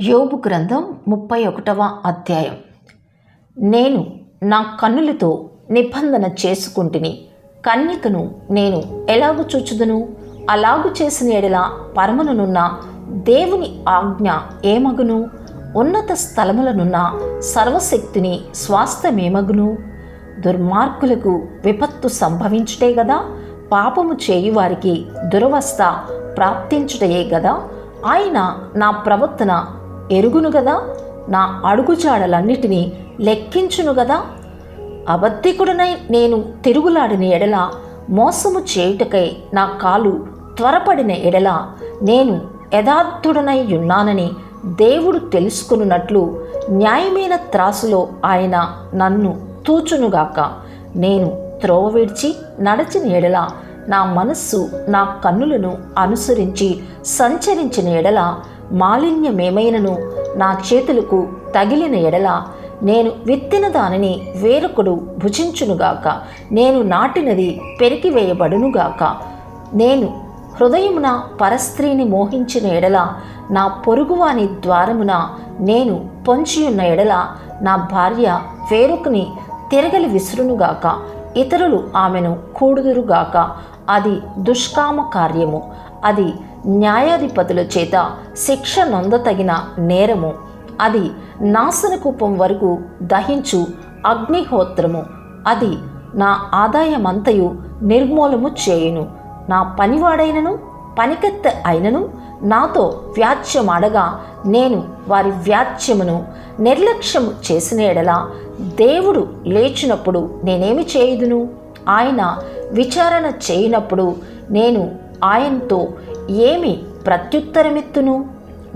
యోబు గ్రంథం ముప్పై ఒకటవ అధ్యాయం. నేను నా కన్నులతో నిబంధన చేసుకుంటుని కన్యకను నేను ఎలాగు చూచుదును? అలాగు చేసిన ఎడల పరమనునున్న దేవుని ఆజ్ఞ ఏమగును? ఉన్నత స్థలములనున్న సర్వశక్తిని స్వాస్థ్యమేమగును? దుర్మార్గులకు విపత్తు సంభవించుటే గదా పాపము చేయువారికి దురవస్థ ప్రాప్తించుటయే గదా ఆయన నా ప్రవర్తన ఎరుగును కదా నా అడుగుచాడలన్నిటినీ లెక్కించును కదా అబద్ధికుడనై నేను తిరుగులాడిన ఎడల మోసము చేయుటకై నా కాలు త్వరపడిన ఎడల నేను యథార్థుడనై ఉన్నానని దేవుడు తెలుసుకున్నట్లు న్యాయమైన త్రాసులో ఆయన నన్ను తూచునుగాక నేను త్రోవ విడిచి నడచిన ఎడల నా మనస్సు నా కన్నులను అనుసరించి సంచరించిన ఎడల మాలిన్యమేమైనను? నా చేతులకు తగిలిన ఎడల నేను విత్తిన దానిని వేరొకడు భుజించునుగాక. నేను నాటినది పెరికివేయబడునుగాక. నేను హృదయమున పరస్త్రీని మోహించిన ఎడల నా పొరుగువాని ద్వారమున నేను పొంచియున్న ఎడల నా భార్య వేరొకని తిరగలి విసురునుగాక. ఇతరులు ఆమెను కూడుదురుగాక. అది దుష్కామ కార్యము. అది న్యాయాధిపతుల చేత శిక్ష నొందతగిన నేరము. అది నాశనకూపం వరకు దహించు అగ్నిహోత్రము. అది నా ఆదాయమంతయు నిర్మూలము చేయును. నా పనివాడైనను పనికెత్త అయినను నాతో వ్యాజ్యమాడగా నేను వారి వ్యాజ్యమును నిర్లక్ష్యము చేసిన ఎడల దేవుడు లేచినప్పుడు నేనేమి చేయుదును? ఆయన విచారణ చేయనప్పుడు నేను ఆయనతో ఏమి ప్రత్యుత్తరమిత్తును?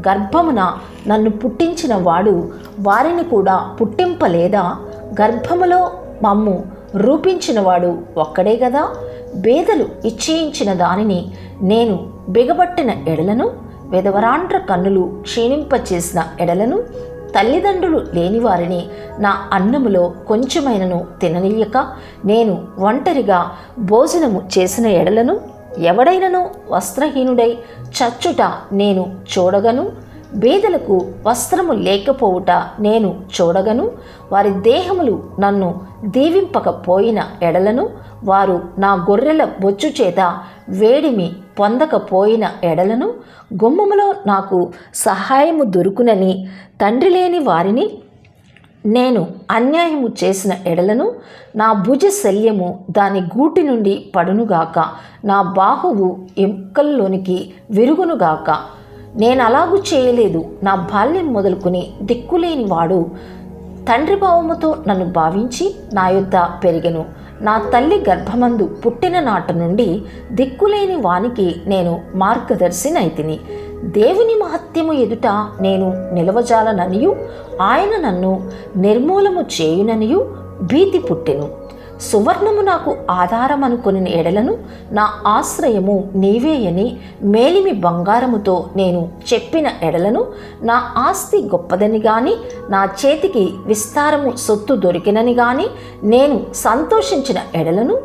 గర్భమున నన్ను పుట్టించిన వాడు వారిని కూడా పుట్టింపలేదా? గర్భములో మమ్ము రూపించినవాడు ఒక్కడే కదా బేదలు ఇచ్చేయించిన దానిని నేను బిగబట్టిన ఎడలను విధవరాండ్ర కన్నులు క్షీణింపచేసిన ఎడలను తల్లిదండ్రులు లేని వారిని నా అన్నములో కొంచెమైనను తిననీయక. నేను ఒంటరిగా భోజనము చేసిన ఎడలను ఎవడైనను వస్త్రహీనుడై చచ్చుట నేను చూడగను బేదలకు వస్త్రము లేకపోవుట నేను చూడగను. వారి దేహములు నన్ను దీవింపకపోయిన ఎడలను వారు నా గొర్రెల బొచ్చు చేత వేడిమి పొందకపోయిన ఎడలను గుమ్మములో నాకు సహాయము దొరుకునని తండ్రి లేని వారిని నేను అన్యాయము చేసిన ఎడలను నా భుజ శల్యము దాని గూటి నుండి పడునుగాక నా బాహువు ఎముకల్లోనికి విరుగునుగాక. నేను అలాగూ చేయలేదు. నా బాల్యం మొదలుకుని దిక్కులేని వాడు తండ్రి భావముతో నన్ను భావించి నా యొద్ద పెరిగెను. నా తల్లి గర్భమందు పుట్టిన నాట నుండి దిక్కులేని వానికి నేను మార్గదర్శినైతిని. దేవుని మహత్యము ఎదుట నేను నిలవజాలననియు ఆయన నన్ను నిర్మూలము చేయుననియు భీతి పుట్టెను. సువర్ణము నాకు ఆధారమనుకుని ఎడలను నా ఆశ్రయము నీవేయని మేలిమి బంగారముతో నేను చెప్పిన ఎడలను నా ఆస్తి గొప్పదని గాని నా చేతికి విస్తారము సొత్తు దొరికినని గాని నేను సంతోషించిన ఎడలను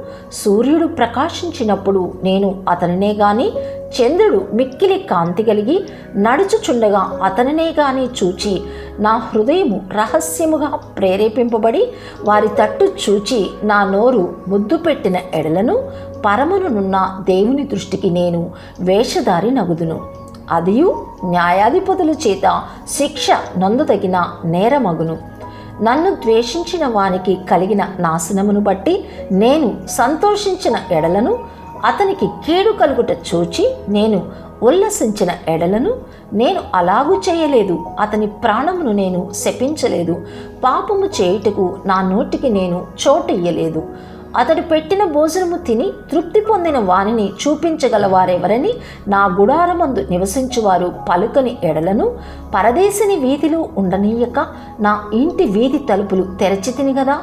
సూర్యుడు ప్రకాశించినప్పుడు నేను అతనినే గాని చంద్రుడు మిక్కిలి కాంతి కలిగి నడుచుచుండగా అతనినే గాని చూచి నా హృదయము రహస్యముగా ప్రేరేపింపబడి వారి తట్టు చూచి నా నోరు ముద్దు పెట్టిన ఎడలను పరమనున్న దేవుని దృష్టికి నేను వేషధారి నగుదును. అదియు న్యాయాధిపతుల చేత శిక్ష నొందదగిన నేరమగును. నన్ను ద్వేషించిన వానికి కలిగిన నాశనమును బట్టి నేను సంతోషించిన ఎడలను అతనికి కీడు కలుగుట చూచి నేను ఉల్లసించిన ఎడలను నేను అలాగూ చేయలేదు. అతని ప్రాణమును నేను శపించలేదు. పాపము చేయుటకు నా నోటికి నేను చోటియ్యలేదు అతడు పెట్టిన భోజనము తిని తృప్తి పొందిన వానిని చూపించగలవారెవరని నా గుడారమందు నివసించువారు పలుకని ఎడలను పరదేశిని వీధిలో ఉండనీయక నా ఇంటి వీధి తలుపులు తెరచితిని కదా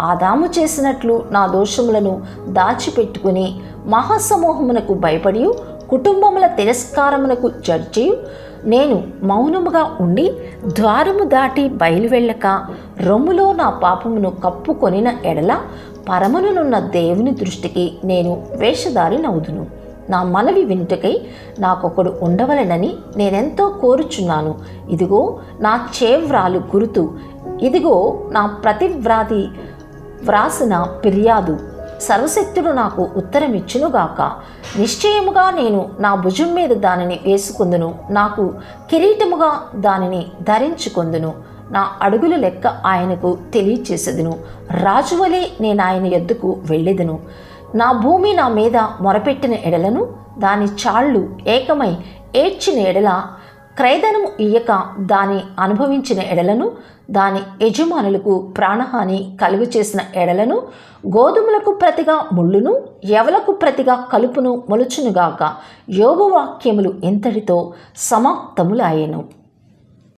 ఆదాము చేసినట్లు నా దోషములను దాచిపెట్టుకుని మహాసమూహమునకు భయపడి కుటుంబముల తిరస్కారమునకు జడ్జియు. నేను మౌనముగా ఉండి ద్వారము దాటి బయలువెళ్ళక రొమ్ములో నా పాపమును కప్పుకొనిన ఎడల పరమనునున్న దేవుని దృష్టికి నేను వేషధారి నవ్వుదును. నా మనవి వినుటకై నాకొకడు ఉండవలెనని నేనెంతో కోరుచున్నాను. ఇదిగో నా చేవ్రాలు గురుతు. ఇదిగో నా ప్రతివ్రాతి వ్రాసిన ఫిర్యాదు. సర్వశక్తుడు నాకు ఉత్తరమిచ్చునుగాక. నిశ్చయముగా నేను నా భుజం మీద దానిని వేసుకుందును. నాకు కిరీటముగా దానిని ధరించుకొందును. నా అడుగులు లెక్క ఆయనకు తెలియచేసేదును. రాజువలే నేను ఆయన ఎద్దుకు వెళ్ళేదను. నా భూమి నా మీద మొరపెట్టిన ఎడలను దాని చాళ్ళు ఏకమై ఏడ్చిన ఎడల క్రయధనము ఇయ్యక దాని అనుభవించిన ఎడలను దాని యజమానులకు ప్రాణహాని కలుగు చేసిన ఎడలను గోధుమలకు ప్రతిగా ముళ్ళును ఎవలకు ప్రతిగా కలుపును మొలుచునుగాక. యోగవాక్యములు ఇంతటితో సమాప్తములాయెను